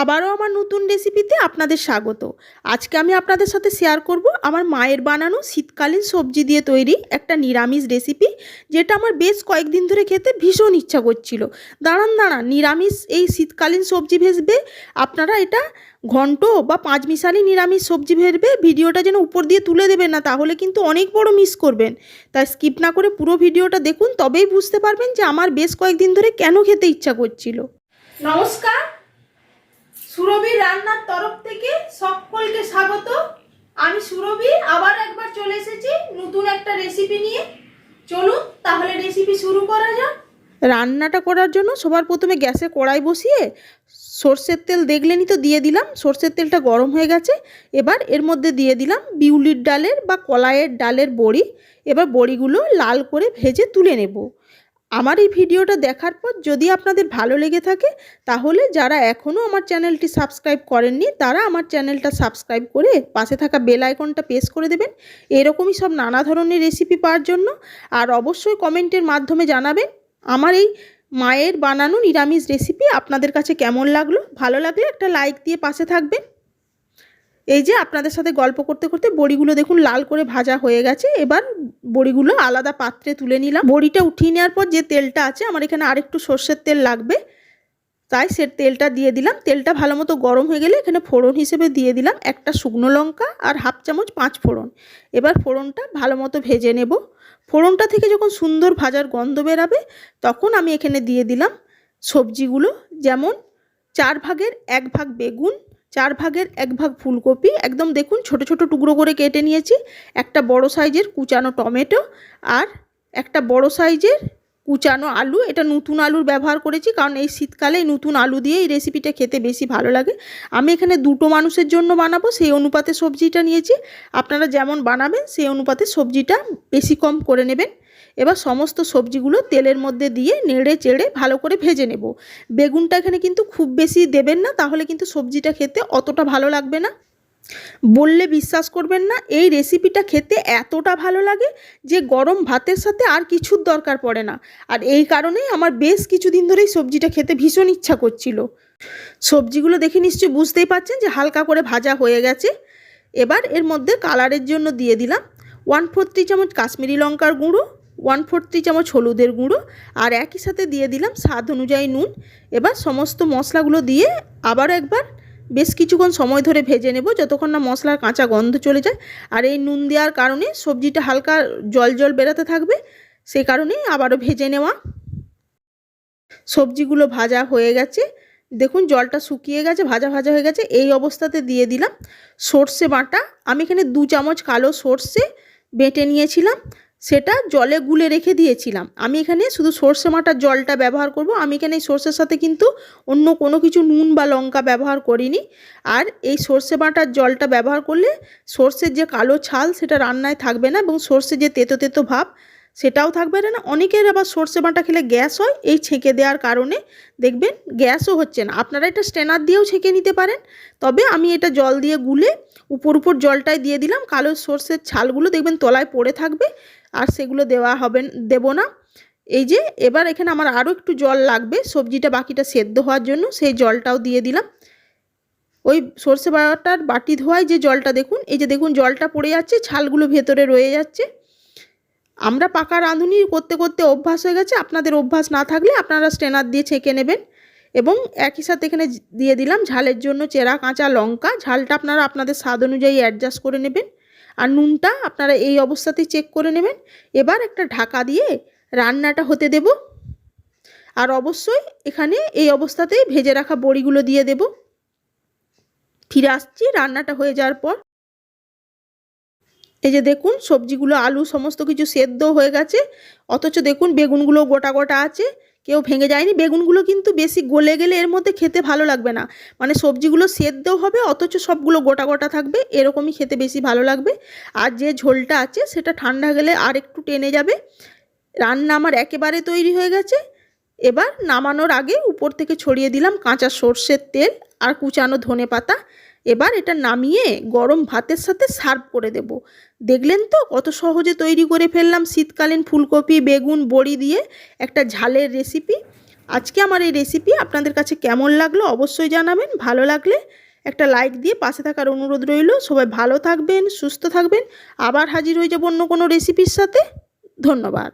আবারও আমার নতুন রেসিপিতে আপনাদের স্বাগত। আজকে আমি আপনাদের সাথে শেয়ার করব আমার মায়ের বানানো শীতকালীন সবজি দিয়ে তৈরি একটা নিরামিষ রেসিপি যেটা আমার বেশ কয়েকদিন ধরে খেতে ভীষণ ইচ্ছা করছিল। দাঁড়ান দাঁড়ান, নিরামিষ এই শীতকালীন সবজি ভেসবে, আপনারা এটা ঘন্ট বা পাঁচ মিশালি নিরামিষ সবজি ভেজবে ভিডিওটা যেন উপর দিয়ে তুলে দেবেন না, তাহলে কিন্তু অনেক বড় মিস করবেন। তাই স্কিপ না করে পুরো ভিডিওটা দেখুন, তবেই বুঝতে পারবেন যে আমার বেশ কয়েকদিন ধরে কেন খেতে ইচ্ছা করছিল। নমস্কার রান্নার তরফ থেকে সকলকে স্বাগত। আমি সুরভি, আবার একবার চলে এসেছি নতুন একটা রেসিপি নিয়ে। চলুন, তাহলে রেসিপি শুরু করা যাক। রান্নাটা করার জন্য সবার প্রথমে গ্যাসে কড়াই বসিয়ে সর্ষের তেল দেখলেনই তো দিয়ে দিলাম। সর্ষের তেলটা গরম হয়ে গেছে। এবার এর মধ্যে দিয়ে দিলাম বিউলির ডালের বা কলাইয়ের ডালের বড়ি। এবার বড়িগুলো লাল করে ভেজে তুলে নেব। আমার এই ভিডিওটা দেখার পর যদি আপনাদের ভালো লেগে থাকে, তাহলে যারা এখনও আমার চ্যানেলটি সাবস্ক্রাইব করেননি, তারা আমার চ্যানেলটা সাবস্ক্রাইব করে পাশে থাকা বেল আইকনটা প্রেস করে দেবেন। এরকমই সব নানা ধরনের রেসিপি পাওয়ার জন্য। আর অবশ্যই কমেন্টের মাধ্যমে জানাবেন, আমার এই মায়ের বানানো নিরামিষ রেসিপি আপনাদের কাছে কেমন লাগল? ভালো লাগলে একটা লাইক দিয়ে পাশে থাকবেন। এই যে আপনাদের সাথে গল্প করতে করতে বড়িগুলো দেখুন লাল করে ভাজা হয়ে গেছে। এবার বড়িগুলো আলাদা পাত্রে তুলে নিলাম। বড়িটা উঠিয়ে নেওয়ার পর যে তেলটা আছে, আমার এখানে আরেকটু সর্ষের তেল লাগবে। তাই সে তেলটা দিয়ে দিলাম। তেলটা ভালো মতো গরম হয়ে গেলে এখানে ফোড়ন হিসেবে দিয়ে দিলাম। একটা শুকনো লঙ্কা আর হাফ চামচ পাঁচ ফোড়ন। এবার ফোড়নটা ভালো মতো ভেজে নেব। ফোড়নটা থেকে যখন সুন্দর ভাজার গন্ধ বেরাবে, তখন আমি এখানে দিয়ে দিলাম সবজিগুলো। যেমন চার ভাগের এক ভাগ বেগুন চার ভাগের এক ভাগ ফুলকপি। একদম দেখুন, ছোট ছোট টুকরো করে কেটে নিয়েছি। একটা বড় সাইজের কুচানো টমেটো আর একটা বড় সাইজের কুচানো আলু, এটা নতুন আলুর ব্যবহার করেছি কারণ এই শীতকালে নতুন আলু দিয়ে এই রেসিপিটা খেতে বেশি ভালো লাগে। আমি এখানে দুটো মানুষের জন্য বানাবো, সেই অনুপাতে সবজিটা নিয়েছি। আপনারা যেমন বানাবেন, সেই অনুপাতে সবজিটা বেশি কম করে নেবেন। এবার সমস্ত সবজিগুলো তেলের মধ্যে দিয়ে নেড়ে চেড়ে ভালো করে ভেজে নেব। বেগুনটা এখানে কিন্তু খুব বেশি দেবেন না, তাহলে কিন্তু সবজিটা খেতে অতটা ভালো লাগবে না। বললে বিশ্বাস করবেন না, এই রেসিপিটা খেতে এতটা ভালো লাগে যে গরম ভাতের সাথে আর কিছুর দরকার পড়ে না। আর এই কারণেই আমার বেশ কিছুদিন ধরেই সবজিটা খেতে ভীষণ ইচ্ছা করছিল। সবজিগুলো দেখে নিশ্চয়ই বুঝতেই পারছেন যে হালকা করে ভাজা হয়ে গেছে। এবার এর মধ্যে কালারের জন্য দিয়ে দিলাম ওয়ান ফোর চামচ কাশ্মীরি লঙ্কার গুঁড়ো, ওয়ান ফোর থ্রি চামচ হলুদের গুঁড়ো আর একই সাথে দিয়ে দিলাম স্বাদ অনুযায়ী নুন। এবার সমস্ত মশলাগুলো দিয়ে আবার একবার বেশ কিছুক্ষণ সময় ধরে ভেজে নেব যতক্ষণ না মশলার কাঁচা গন্ধ চলে যায়। আর এই নুন দেওয়ার কারণে সবজিটা হালকা জল জল বেরাতে থাকবে। সেই কারণেই আবারও ভেজে নেওয়া। সবজিগুলো ভাজা হয়ে গেছে। দেখুন জলটা শুকিয়ে গেছে, ভাজা ভাজা হয়ে গেছে। এই অবস্থাতে দিয়ে দিলাম সর্ষে বাটা। আমি এখানে দু চামচ কালো সর্ষে বেটে নিয়েছিলাম। সেটা জলে গুলে রেখে দিয়েছিলাম। আমি এখানে শুধু সর্ষে মাটার জলটা ব্যবহার করব। আমি এখানে এই সর্ষের সাথে কিন্তু অন্য কোনো কিছু নুন বা লঙ্কা ব্যবহার করিনি। আর এই সর্ষে বাটার জলটা ব্যবহার করলে সর্ষের যে কালো ছাল সেটা রান্নায় থাকবে না এবং সর্ষে যে তেতো তেতো ভাব সেটাও থাকবে না। অনেকের আবার সর্ষে বাটা খেলে গ্যাস হয়, এই ছেঁকে দেওয়ার কারণে। দেখবেন গ্যাসও হচ্ছে না। আপনারা এটা স্ট্যানার দিয়েও ছেঁকে নিতে পারেন। তবে আমি এটা জল দিয়ে গুলে উপর উপর জলটাই দিয়ে দিলাম। কালো সর্ষের ছালগুলো দেখবেন তলায় পড়ে থাকবে। আর সেগুলো দেওয়া হবে, দেব না। এই যে, এবার এখানে আমার আরও একটু জল লাগবে, সবজিটা বাকিটা সেদ্ধ হওয়ার জন্য, সেই জলটাও দিয়ে দিলাম। ওই সর্ষে বাটার বাটি ধোয়ায় যে জলটা দেখুন, এই যে দেখুন জলটা পড়ে যাচ্ছে, ছালগুলো ভেতরে রয়ে যাচ্ছে। আমরা পাকা রাঁধুনি করতে করতে অভ্যাস হয়ে গেছে, আপনাদের অভ্যাস না থাকলে আপনারা স্ট্রেনার দিয়ে ছেঁকে নেবেন। এবং একই সাথে এখানে দিয়ে দিলাম ঝালের জন্য চেরা কাঁচা লঙ্কা, ঝালটা আপনারা আপনাদের স্বাদ অনুযায়ী অ্যাডজাস্ট করে নেবেন। আর নুনটা আপনারা এই অবস্থাতেই চেক করে নেবেন। এবার একটা ঢাকা দিয়ে রান্নাটা হতে দেব। আর অবশ্যই এখানে এই অবস্থাতেই ভেজে রাখা বড়িগুলো দিয়ে দেব। ফিরে আসছি, রান্নাটা হয়ে যাওয়ার পর। এই যে দেখুন, সবজিগুলো, আলু, সমস্ত কিছু সেদ্ধ হয়ে গেছে। অথচ দেখুন, বেগুনগুলো গোটা গোটা আছে। কেউ ভেঙে যায়নি। বেগুনগুলো কিন্তু বেশি গলে গেলে এর মধ্যে খেতে ভালো লাগবে না। মানে সবজিগুলো সেদ্ধ হবে, অথচ সবগুলো গোটা গোটা থাকবে, এরকমই খেতে বেশি ভালো লাগবে। আর যে ঝোলটা আছে, সেটা ঠান্ডা গেলে আর একটু টেনে যাবে। রান্না আমার একেবারে তৈরি হয়ে গেছে। এবার নামানোর আগে উপর থেকে ছড়িয়ে দিলাম কাঁচা সর্ষের তেল আর কুচানো ধনে পাতা। এবার এটা নামিয়ে গরম ভাতের সাথে সার্ভ করে দেব। দেখলেন তো কত সহজে তৈরি করে ফেললাম শীতকালীন ফুলকপি, বেগুন, বড়ি দিয়ে একটা ঝালের রেসিপি আজকে আমার এই রেসিপি আপনাদের কাছে কেমন লাগল অবশ্যই জানাবেন, ভালো লাগলে একটা লাইক দিয়ে পাশে থাকার অনুরোধ রইল। সবাই ভালো থাকবেন, সুস্থ থাকবেন। আবার হাজির হয়ে যাব অন্য কোনো রেসিপির সাথে। ধন্যবাদ।